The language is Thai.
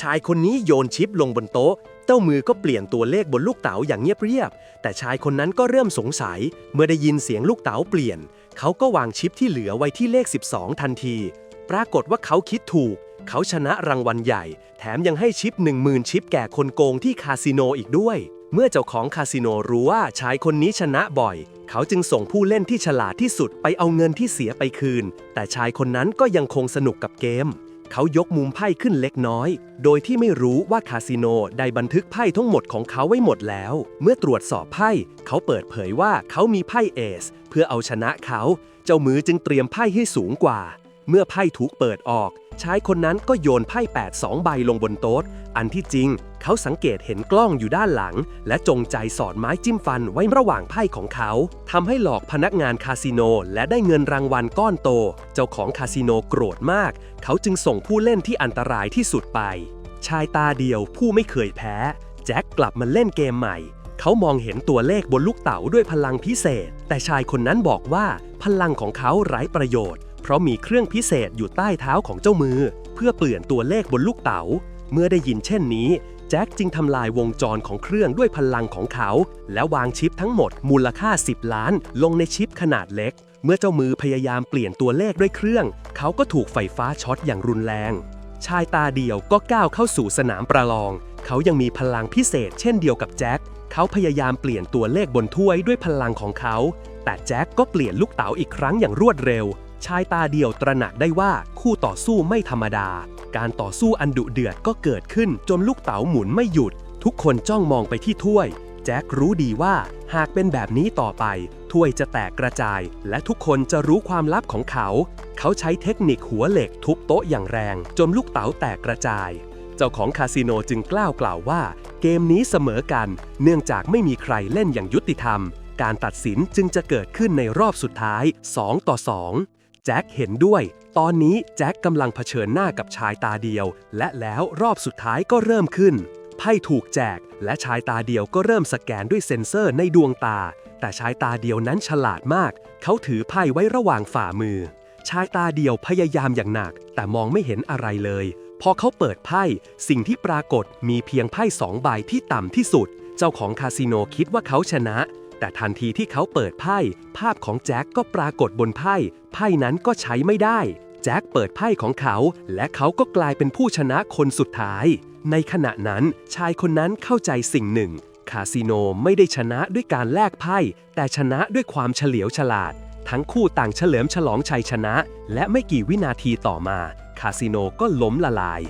ชายคนนี้โยนชิปลงบนโต๊ะ เจ้ามือก็เปลี่ยนตัวเลขบนลูกเต๋าอย่างเงียบๆ แต่ชายคนนั้นก็เริ่มสงสัย เมื่อได้ยินเสียงลูกเต๋าเปลี่ยน เขาก็วางชิปที่เหลือไว้ที่เลข 12 ทันที ปรากฏว่าเขาคิดถูก เขาชนะรางวัลใหญ่ แถมยังให้ชิป 10,000 ชิปแก่คนโกงที่คาสิโนอีกด้วย เมื่อเจ้าของคาสิโนรู้ว่าชายคนนี้ชนะบ่อย เขาจึงส่งผู้เล่นที่ฉลาดที่สุดไปเอาเงินที่เสียไปคืน แต่ชายคนนั้นก็ยังคงสนุกกับเกม เขายกมุมไพ่ขึ้นเล็กน้อย โดยที่ไม่รู้ว่าคาสิโนได้บันทึกไพ่ทั้งหมดของเขาไว้หมดแล้ว เมื่อตรวจสอบไพ่ เขาเปิดเผยว่าเขามีไพ่เอส เพื่อเอาชนะเขา เจ้ามือจึงเตรียมไพ่ให้สูงกว่า เมื่อไพ่ถูกเปิดออก ชายคนนั้นก็โยนไพ่8 2ใบลงบนโต๊ะ อันที่จริง เขาสังเกตเห็นกล้องอยู่ด้านหลัง และจงใจสอดไม้จิ้มฟันไว้ระหว่างไพ่ของเขาทำให้หลอกพนักงานคาสิโนและได้เงินรางวัลก้อนโต เจ้าของคาสิโนโกรธมาก เขาจึงส่งผู้เล่นที่อันตรายที่สุดไป ชายตาเดียวผู้ไม่เคยแพ้ แจ็คกลับมาเล่นเกมใหม่ เขามองเห็นตัวเลขบนลูกเต๋าด้วยพลังพิเศษ แต่ชายคนนั้นบอกว่าพลังของเขาไร้ประโยชน์ เพราะมีเครื่องพิเศษอยู่ใต้เท้าของเจ้ามือ เพื่อเปลี่ยนตัวเลขบนลูกเต๋า เมื่อได้ยินเช่นนี้ แจ็คจึงทำลายวงจรของเครื่องด้วยพลังของเขา และวางชิปทั้งหมดมูลค่า 10 ล้าน ลงในชิปขนาดเล็ก เมื่อเจ้ามือพยายามเปลี่ยนตัวเลขด้วยเครื่อง เขาก็ถูกไฟฟ้าช็อตอย่างรุนแรง ชายตาเดียวก็ก้าวเข้าสู่สนามประลอง เขายังมีพลังพิเศษ เช่นเดียวกับแจ็คเขาพยายามเปลี่ยนตัวเลขบนถ้วยด้วยพลังของเขา แต่แจ็คก็เปลี่ยนลูกเต๋าอีกครั้งอย่างรวดเร็ว ชายตาเดียวตระหนักได้ว่าคู่ต่อสู้ไม่ธรรมดา การต่อสู้อันดุเดือดก็เกิดขึ้นจนลูกเต๋าหมุนไม่หยุด ทุกคนจ้องมองไปที่ถ้วย แจ็ครู้ดีว่าหากเป็นแบบนี้ต่อไป ถ้วยจะแตกกระจาย และทุกคนจะรู้ความลับของเขา เขาใช้เทคนิคหัวเหล็กทุบโต๊ะอย่างแรง จนลูกเต๋าแตกกระจาย เจ้าของคาสิโนจึงกล้าวกล่าวว่า เกมนี้เสมอกัน เนื่องจากไม่มีใครเล่นอย่างยุติธรรมการตัดสินจึงจะเกิดขึ้นในรอบสุดท้าย 2 ต่อ 2 แจ็คเห็นด้วย ตอนนี้แจ็คกำลังเผชิญหน้ากับชายตาเดียว และแล้วรอบสุดท้ายก็เริ่มขึ้น ไพ่ถูกแจก และชายตาเดียวก็เริ่มสแกนด้วยเซ็นเซอร์ในดวงตา แต่ชายตาเดียวนั้นฉลาดมาก เขาถือไพ่ไว้ระหว่างฝ่ามือ ชายตาเดียวพยายามอย่างหนัก แต่มองไม่เห็นอะไรเลย พอเขาเปิดไพ่สิ่งที่ปรากฏมีเพียงไพ่สองใบที่ต่ำที่สุด เจ้าของคาสิโนคิดว่าเขาชนะ แต่ทันทีที่เขาเปิดไพ่ ภาพของแจ็คก็ปรากฏบนไพ่ ไพ่นั้นก็ใช้ไม่ได้ แจ็คเปิดไพ่ของเขา และเขาก็กลายเป็นผู้ชนะคนสุดท้าย ในขณะนั้นชายคนนั้นเข้าใจสิ่งหนึ่ง คาสิโนไม่ได้ชนะด้วยการแลกไพ่ แต่ชนะด้วยความเฉลียวฉลาด ทั้งคู่ต่างเฉลิมฉลองชัยชนะ และไม่กี่วินาทีต่อมา คาสิโนก็ล้มละลาย